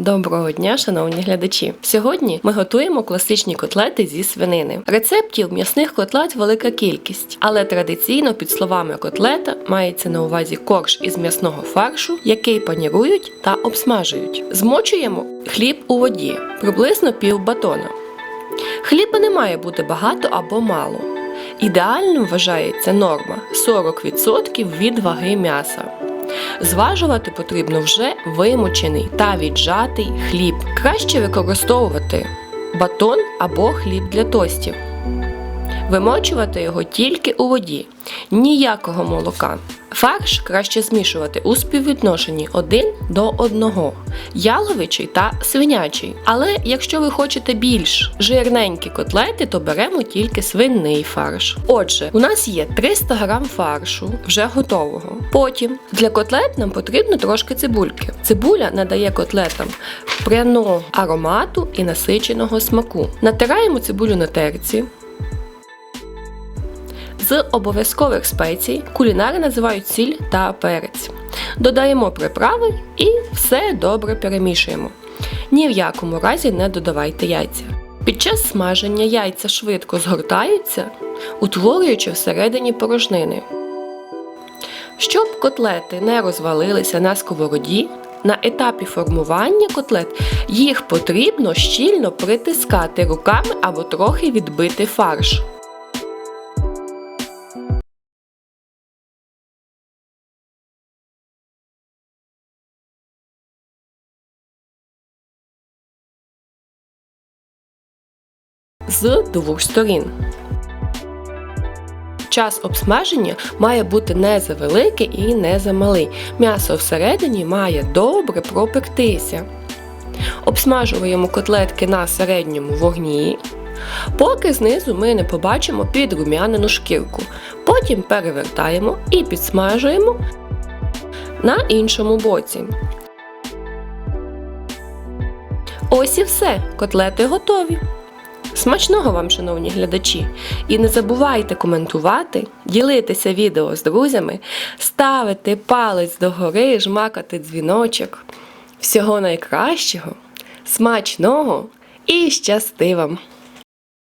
Доброго дня, шановні глядачі! Сьогодні ми готуємо класичні котлети зі свинини. Рецептів м'ясних котлет велика кількість, але традиційно під словами котлета мається на увазі корж із м'ясного фаршу, який панірують та обсмажують. Змочуємо хліб у воді, приблизно пів батона. Хліба не має бути багато або мало. Ідеальним вважається норма 40% від ваги м'яса. Зважувати потрібно вже вимочений та віджатий хліб. Краще використовувати батон або хліб для тостів. Вимочувати його тільки у воді, ніякого молока. Фарш краще змішувати у співвідношенні 1 до 1, яловичий та свинячий. Але якщо ви хочете більш жирненькі котлети, то беремо тільки свинний фарш. Отже, у нас є 300 г фаршу вже готового. Потім для котлет нам потрібно трошки цибульки. Цибуля надає котлетам пряного аромату і насиченого смаку. Натираємо цибулю на терці. З обов'язкових спецій кулінари називають сіль та перець. Додаємо приправи і все добре перемішуємо. Ні в якому разі не додавайте яйця. Під час смаження яйця швидко згортаються, утворюючи всередині порожнини. Щоб котлети не розвалилися на сковороді, на етапі формування котлет їх потрібно щільно притискати руками або трохи відбити фарш. З двох сторін. Час обсмаження має бути не завеликий і не замалий. М'ясо всередині має добре пропектися. Обсмажуємо котлетки на середньому вогні, поки знизу ми не побачимо підрум'янену шкірку. Потім перевертаємо і підсмажуємо на іншому боці. Ось і все, котлети готові. Смачного вам, шановні глядачі! І не забувайте коментувати, ділитися відео з друзями, ставити палець догори, жмакати дзвіночок. Всього найкращого, смачного і щасти вам!